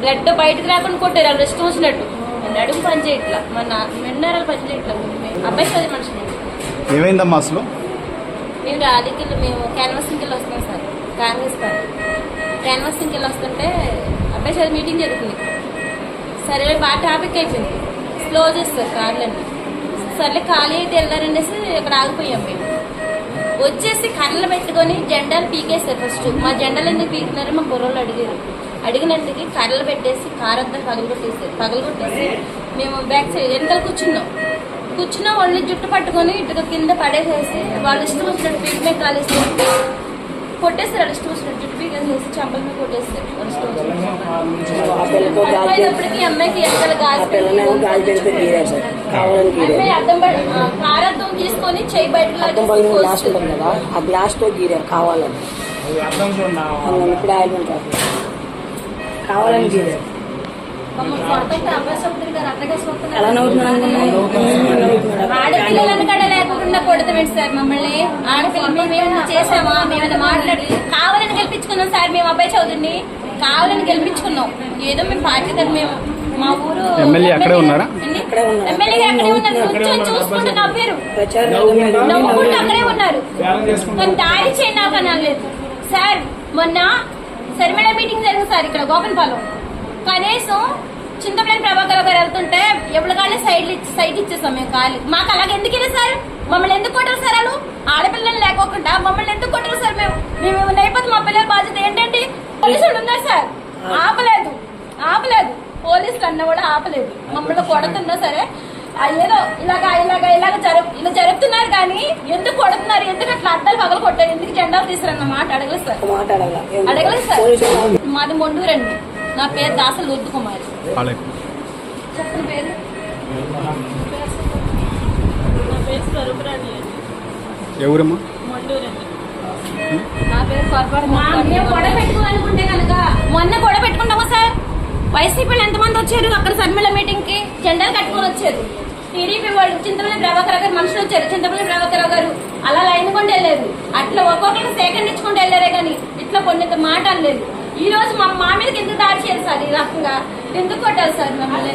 Blood బయటకు రాకుండా కొట్టారు వాళ్ళు ఇష్టం వచ్చినట్టు. నడుము పని చేయట్లా. మన మెండారాలు పని చేయట్లా. అబ్బాయి చదివి మనిషి ఏమైందమ్మా అసలు? మేము రాజకీయాలు మేము క్యాన్వాసింగ్కి వెళ్ళి వస్తున్నాం సార్. కాంగ్రెస్ పార్టీ క్యాన్వాసింగ్కి వెళ్ళి వస్తుంటే అబ్బాయి చదివి మీటింగ్ జరుగుతుంది. సరే బాగా ట్రాఫిక్ అయిపోయింది. స్లో చేస్తారు కార్లన్నీ సర్లే ఖాళీ అయితే వెళ్ళారనేసి ఇక్కడ ఆగిపోయాం మేము. వచ్చేసి కన్నులు పెట్టుకొని జెండాలు పీకేస్తారు ఫస్ట్ మా జెండాలు ఎందుకు పీకినారో మా బుర్రలు అడిగారు. అడిగినందుకు కర్రలు పెట్టేసి కారంతా పగలగొట్టేసారు పగలగొట్టేసి మేము బ్యాక్ సైడ్ వెనకాల కూర్చున్నాం. కూర్చున్న వాళ్ళని జుట్టు పట్టుకొని ఇటు కింద పడేసేసి వాళ్ళు ఇష్టం వచ్చినట్టు పీక మీద కాలేసి కొట్టేస్తారు వాళ్ళు ఇష్టం వచ్చినట్టు. పీకేసేసి చంపల మీద గాలి అయిపోయినప్పటికీ అమ్మాయికి గీరారు అమ్మాయి తీసుకొని చేయి గ్లాస్. ఉంటుంది కదా ఆ గ్లాస్తో గీరారు కావాలని. అందులో ఇప్పుడు ఆయిల్మెంట్ కావాలని గీరారు. ఎలా నవ్వుతున్నాడు అనుకున్నాను ఆడపిల్లలను కూడా లేకుండా కొడతామేంటి సార్ మమ్మల్ని ఆడపిల్లలు మేము చేసామా? మేమైనా మాట్లాడి కావాలని గెలిపించుకున్నాం సార్ మేము అబ్బాయి చౌదరిని. కావాలని గెలిపించుకున్నాం. ఏదో మేము పార్టీ తరఫు మేము మా ఊరు ఎమ్మెల్యే అక్కడే ఉన్నారా? ఉన్నారు. ఎమ్మెల్యే అక్కడే ఉన్నారు. కూర్చొని చూసుకుంటూ నవ్వారు ప్రచారం నవ్వుకుంటూ అక్కడే ఉన్నారు. కానీ దాడి చేయండి నాకు అనలేదు. సార్ మొన్న శర్మిళ మీటింగ్ జరిగింది సార్ ఇక్కడ గోపన్పాలెం కనీసం చింతపల్లి ప్రభాకర్ గారు వెళ్తుంటే ఎప్పుడు కానీ సైడ్ సైడ్ ఇచ్చేసాం మేము ఖాళీ మాకు అలాగే ఎందుకు వెళ్ళి సార్? మమ్మల్ని ఎందుకు కొట్టారు సార్ వాళ్ళు ఆడపిల్లలు లేకోకుండా మమ్మల్ని ఎందుకు కొట్టారు సార్ మేము? మేము లేకపోతే మా పిల్లల బాధ్యత ఏంటండి? పోలీసులు ఉన్నారు సార్. ఆపలేదు. ఆపలేదు. పోలీసులు అన్న కూడా ఆపలేదు. మమ్మల్ని కొడుతున్నా సరే. ఏదో ఇలాగా ఇలాగా ఇలాగ జరుపు ఇలా జరుపుతున్నారు కానీ ఎందుకు కొడుతున్నారు? ఎందుకు అట్లా అద్దాలు పగలు కొట్టారు? ఎందుకు జెండాలు తీసారన్న మాట అడగలేదు సార్. అడగలేదు సార్. మాది మొండూరండి. నా పేరు దాసలు దుద్దు కుమారి పాలెం చెప్పండి పేరు. కనుక మొన్న గొడవ పెట్టుకుంటామా సార్? వైసీపీలో ఎంతమంది వచ్చారు? అక్కడ సర్మిళ మీటింగ్కి జెండాలు కట్టుకొని వచ్చారు. టీడీపీ వాళ్ళు చింతపల్లి ప్రభాకర్ గారు మనుషులు వచ్చారు. చింతపల్లి ప్రభాకర్ గారు అలా లైన్ కొండి వెళ్ళారు. అట్లా ఒక్కొక్కరికి సేకరించుకుంటూ వెళ్ళారే కానీ ఇట్లా కొన్ని మాట లేదు ఈ రోజు మా మా మీదకి ఎందుకు దాడి చేయాలి సార్ ఈ రకంగా? ఎందుకు కొట్టారు సార్ మమ్మల్ని?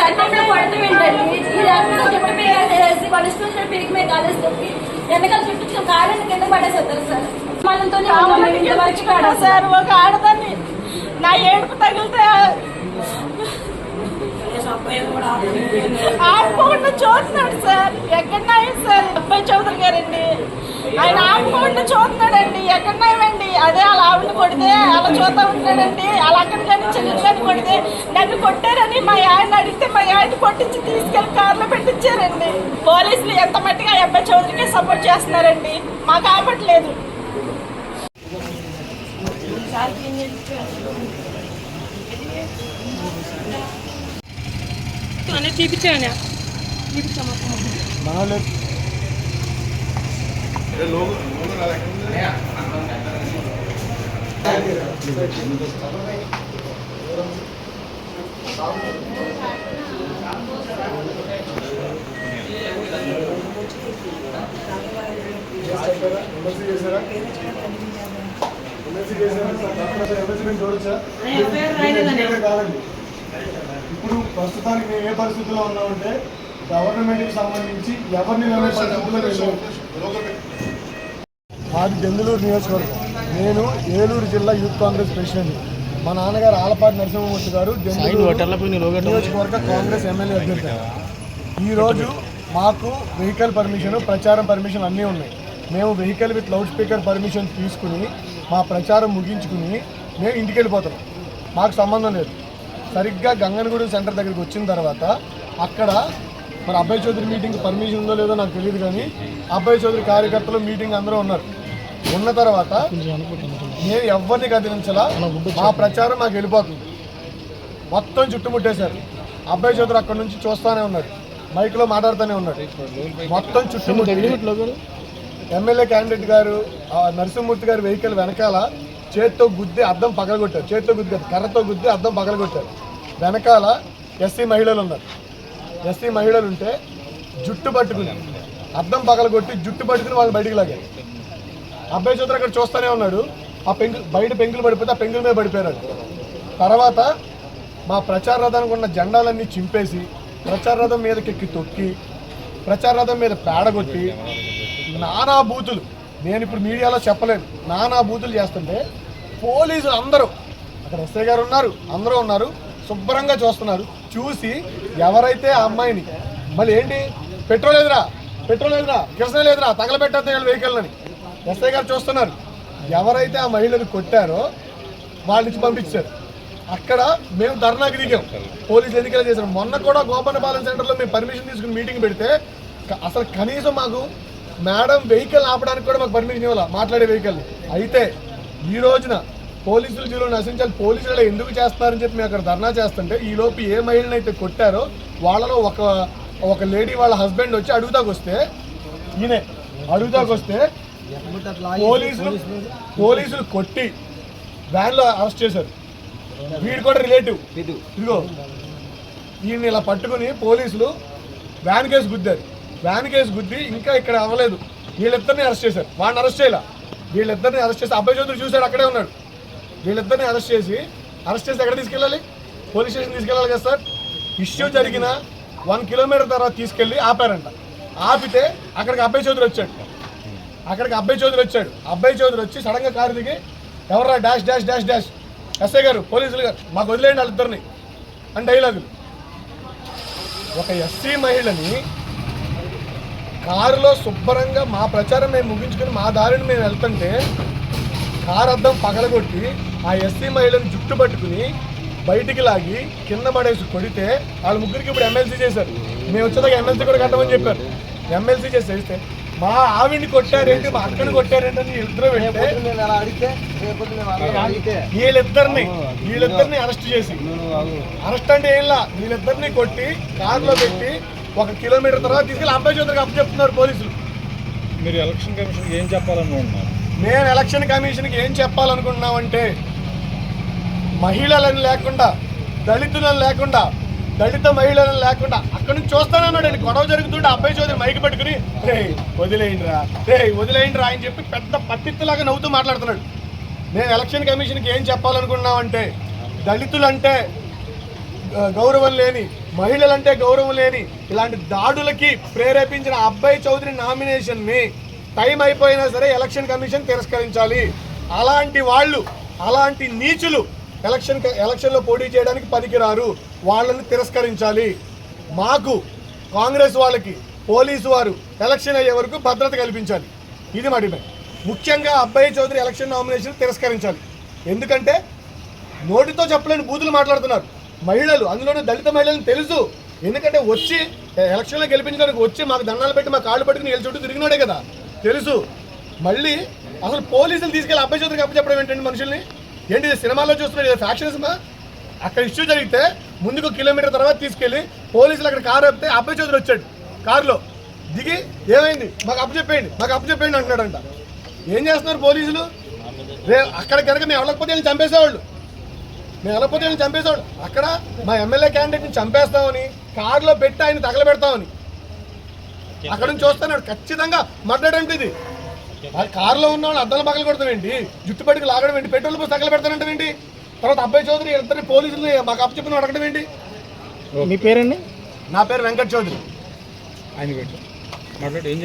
వెళ్ళొస్తామేంటి సార్ మమ్మల్ని కొడతాం ఏంటండి? ఈ రకంగా జుట్టు పీకేసి వాళ్ళ ఇష్టం వచ్చిన పీక్ మీద కాలేసి తొక్కి వెనకాల చుట్టూ కాళ్ళని కింద పడేసేస్తారు సార్ ఇక్కడ సార్ ఒక ఆడదాన్ని. నా ఏడుపు తగిలితే ఆపుకోకుండా చూస్తున్నాడు సార్. ఎక్కడ సార్. అబ్బాయి చౌదరి గారండి. ఆయన ఆపుకోకుండా చూస్తున్నాడండి. ఎక్కడ నాయమండి అదే అలా ఆవిడ కొడితే అలా చూస్తా ఉంటాడండి. అలా అక్కడ కానీ చెల్లెలు కానీ కొడితే నన్ను కొట్టారని మా ఆయన అడిగితే మా ఆయన కొట్టించి తీసుకెళ్ళి కార్లో పెట్టించారండి. పోలీసులు ఎంత మట్టిగా అబ్బాయి చౌదరికి సపోర్ట్ చేస్తున్నారండి. మాకు ఆపట్లేదు. చేశారా ఎంఎస్సీ చేశారా అని చూపించాను కాదండి ఇప్పుడు ప్రస్తుతానికి మేము ఏ పరిస్థితిలో ఉన్నామంటే గవర్నమెంట్కి సంబంధించి ఎవరిని నమ్మే పరిస్థితుల్లో లేము. మాది దెందులూరు నియోజకవర్గం. నేను ఏలూరు జిల్లా యూత్ కాంగ్రెస్ ప్రెసిడెంట్ మా నాన్నగారు ఆలపాటి నరసింహమూర్తి గారు నియోజకవర్గ కాంగ్రెస్ ఎమ్మెల్యే అభ్యర్థి. ఈ రోజు మాకు వెహికల్ పర్మిషన్ ప్రచారం పర్మిషన్ అన్నీ ఉన్నాయి. మేము vehicle with loud speaker permission తీసుకుని మా ప్రచారం ముగించుకుని మేము ఇంటికి వెళ్ళిపోతున్నాం మాకు సంబంధం లేదు. సరిగ్గా గంగనగూడెం సెంటర్ దగ్గరికి వచ్చిన తర్వాత అక్కడ మరి అబ్బాయి చౌదరి మీటింగ్ పర్మిషన్ ఉందో లేదో నాకు తెలియదు కానీ అబ్బాయి చౌదరి కార్యకర్తలు మీటింగ్ అందరూ ఉన్నారు. ఉన్న తర్వాత నేను ఎవరిని కదిలించలా మా ప్రచారం మాకు వెళ్ళిపోతుంది. మొత్తం చుట్టుముట్టేశారు. అబ్బాయి చౌదరి అక్కడ నుంచి చూస్తానే ఉన్నాడు. మైక్లో మాట్లాడుతూనే ఉన్నాడు. మొత్తం చుట్టుముట్టి ఎమ్మెల్యే క్యాండిడేట్ గారు ఆ నరసింహమూర్తి గారి వెహికల్ వెనకాల చేత్తో గుద్ది అద్దం పగలగొట్టారు. చేత్తో గుద్ది కాదు, కర్రతో గుద్ది అద్దం పగలగొట్టారు. వెనకాల ఎస్సీ మహిళలు ఉన్నారు. ఎస్సీ మహిళలు ఉంటే జుట్టు పట్టుకుని అద్దం పగలగొట్టి జుట్టు పట్టుకుని వాళ్ళు బయటికి లాగారు. అబ్బాయి చూద్దరు అక్కడ చూస్తూనే ఉన్నాడు. ఆ పెంకులు బయట పెంకులు పడిపోతే ఆ పెంకుల మీద పడిపోయారు తర్వాత మా ప్రచార రథానికి ఉన్న జెండాలన్నీ చింపేసి ప్రచార రథం మీదకి ఎక్కి తొక్కి ప్రచార రథం మీద పేడగొట్టి నానా బూతులు. నేను ఇప్పుడు మీడియాలో చెప్పలేను. నానా బూతులు చేస్తుంటే పోలీసులు అందరూ అక్కడ ఎస్ఐ గారు ఉన్నారు అందరూ ఉన్నారు శుభ్రంగా చూస్తున్నారు. చూసి ఎవరైతే ఆ అమ్మాయిని మళ్ళీ ఏంటి? పెట్రోల్ ఎదురా పెట్రోల్ ఎదురా కిరసన లేదురా తగలబెట్టద్దు వెహికల్ అని ఎస్ఐ గారు చూస్తున్నారు. ఎవరైతే ఆ మహిళను కొట్టారో వాళ్ళ నుంచి పంపించారు. అక్కడ మేము ధర్నాకి దిగాం పోలీసు ఎన్నికలు చేశారు మొన్న కూడా గోపన్నపాలెం సెంటర్లో మేము పర్మిషన్ తీసుకుని మీటింగ్ పెడితే అసలు కనీసం మాకు మేడం వెహికల్ ఆపడానికి కూడా మాకు పర్మిషన్ ఇవ్వాలి? మాట్లాడే వెహికల్ అయితే ఈ రోజున పోలీసులు జీలో నశించాలి. పోలీసులు ఎందుకు చేస్తున్నారని చెప్పి మేము అక్కడ ధర్నా చేస్తుంటే ఈలోపు ఏ మహిళను అయితే కొట్టారో వాళ్ళలో ఒక ఒక లేడీ వాళ్ళ హస్బెండ్ వచ్చి అడుగుదాకొస్తే ఈయనే అడుగుతాకు పోలీసులు పోలీసులు కొట్టి వ్యాన్లో అరెస్ట్ చేశారు. వీడు కూడా రిలేటివ్. ఇదిగో. ఈయన ఇలా పట్టుకుని పోలీసులు వ్యాన్ కేసు గుద్దారు. వ్యాన్ కేసు గుద్ది ఇంకా ఇక్కడ అవ్వలేదు. వీళ్ళిద్దరిని అరెస్ట్ చేశారు. వాడిని అరెస్ట్ చేయాల? వీళ్ళిద్దరిని అరెస్ట్ చేసి అబ్బాయి చౌదరి చూశాడు అక్కడే ఉన్నాడు. వీళ్ళిద్దరిని అరెస్ట్ చేసి అరెస్ట్ చేసి ఎక్కడ తీసుకెళ్ళాలి? పోలీస్ స్టేషన్ తీసుకెళ్ళాలి కదా సార్? ఇష్యూ జరిగిన వన్ కిలోమీటర్ తర్వాత తీసుకెళ్ళి ఆపారంట. ఆపితే అక్కడికి అబ్బాయి చౌదరి వచ్చాడు. అక్కడికి అబ్బాయి చౌదరి వచ్చాడు. అబ్బాయి చౌదరి వచ్చి సడన్గా కారు దిగి ఎవర్రా dash dash dash dash. SI గారు పోలీసులు గారు మాకు వదిలేయండి వాళ్ళిద్దరిని. అని డైలాగులు ఒక ఎస్సీ మహిళని కారులో శుభ్రంగా మా ప్రచారం మేము ముగించుకొని మా దారిని మేము వెళ్తుంటే కారు అద్దం పగలగొట్టి ఆ ఎస్సీ మహిళని జుట్టు పట్టుకుని బయటికి లాగి కింద పడేసి కొడితే వాళ్ళ ముగ్గురికి ఇప్పుడు ఎమ్మెల్సీ చేశారు. మేము వచ్చేదాకా ఎమ్మెల్సీ కూడా కట్టమని చెప్పారు. ఎమ్మెల్సీ చేసి చేస్తే మా ఆవిడ్ని కొట్టారేంటి? మా అక్కని కొట్టారేంటి అని ఇద్దరు వీళ్ళిద్దరిని వీళ్ళిద్దరిని అరెస్ట్ చేసి. అరెస్ట్ అంటే ఏం లా? వీళ్ళిద్దరిని కొట్టి కారులో పెట్టి ఒక కిలోమీటర్ తర్వాత తీసుకెళ్ళి అబ్బాయి చౌదరికి అప్పు చెప్తున్నారు పోలీసులు. మీరు ఎలక్షన్ కమిషన్ ఏం చెప్పాలనుకుంటున్నారు మేము ఎలక్షన్ కమిషన్కి ఏం చెప్పాలనుకుంటున్నామంటే మహిళలను లేకుండా దళితులను లేకుండా దళిత మహిళలను లేకుండా అక్కడి నుంచి చూస్తానన్నాడు అండి గొడవ జరుగుతుంటే అబ్బాయి చౌదరి మైకి పెట్టుకుని రే వదిలేయండిరా రే వదిలేయండిరా అని చెప్పి పెద్ద పత్తిత్తులాగా నవ్వుతూ మాట్లాడుతున్నాడు. మేము ఎలక్షన్ కమిషన్కి ఏం చెప్పాలనుకున్నామంటే దళితులంటే గౌరవం లేని మహిళలంటే గౌరవం లేని ఇలాంటి దాడులకి ప్రేరేపించిన అబ్బాయి చౌదరి నామినేషన్ని టైం అయిపోయినా సరే ఎలక్షన్ కమిషన్ తిరస్కరించాలి. అలాంటి వాళ్ళు అలాంటి నీచులు ఎలక్షన్ ఎలక్షన్లో పోటీ చేయడానికి పనికిరారు. వాళ్ళని తిరస్కరించాలి. మాకు కాంగ్రెస్ వాళ్ళకి పోలీసు వారు ఎలక్షన్ అయ్యే వరకు భద్రత కల్పించాలి. ఇది మా డిమాండ్. ముఖ్యంగా అబ్బాయి చౌదరి ఎలక్షన్ నామినేషన్ తిరస్కరించాలి. ఎందుకంటే నోటితో చెప్పలేని బూతులు మాట్లాడుతున్నారు. మహిళలు అందులోనే దళిత మహిళలను తెలుసు. ఎందుకంటే వచ్చి ఎలక్షన్లో గెలిపించడానికి వచ్చి మాకు దండాలు పెట్టి మా కాళ్ళు పట్టుకుని వెళ్ళి చుట్టూ తిరిగినాడే కదా. తెలుసు. మళ్ళీ అసలు పోలీసులు తీసుకెళ్ళి అబ్బాయి చౌదరికి అప్పచెప్పడం ఏంటండి మనుషుల్ని? ఏంటి సినిమాల్లో సినిమాలో చూస్తున్నారు ఇది ఫ్యాక్షనిజమా? అక్కడ ఇష్యూ జరిగితే ముందుకు కిలోమీటర్ తర్వాత తీసుకెళ్ళి పోలీసులు అక్కడ కారు ఆపితే అబ్బాయి చౌదరి వచ్చాడు. కారులో. దిగి ఏమైంది? మాకు అప్పు చెప్పేయండి. మాకు అప్పు చెప్పేయండి అంటున్నాడంట. ఏం చేస్తున్నారు పోలీసులు? రే అక్కడ కనుక మేము వెళ్ళకపోతే వెళ్ళి చంపేసేవాళ్ళు. మేము వెళ్ళకపోతే వెళ్ళి చంపేసేవాళ్ళు. అక్కడ మా ఎమ్మెల్యే క్యాండిడేట్ని చంపేస్తామని కారులో పెట్టి ఆయన తగలబెడతామని. అక్కడ నుంచి చూస్తున్నాడు ఖచ్చితంగా మర్డర్ అంటే ఇది. ఆ కారులో ఉన్న వాళ్ళు అద్దాలు పగల కొడతామేంటి జుట్టు పట్టుకు లాగడం ఏంటి? పెట్రోల్ పోసి తగల పెడతానంటే ఏంటి? తర్వాత అబ్బాయి చౌదరి ఇద్దరిని పోలీసులు మాకు అప్పు చెప్పిన అడగడం ఏంటి? మీ పేరండి? నా పేరు వెంకట్ చౌదరి. ఆయన పెట్టు మాట్లాడి ఏం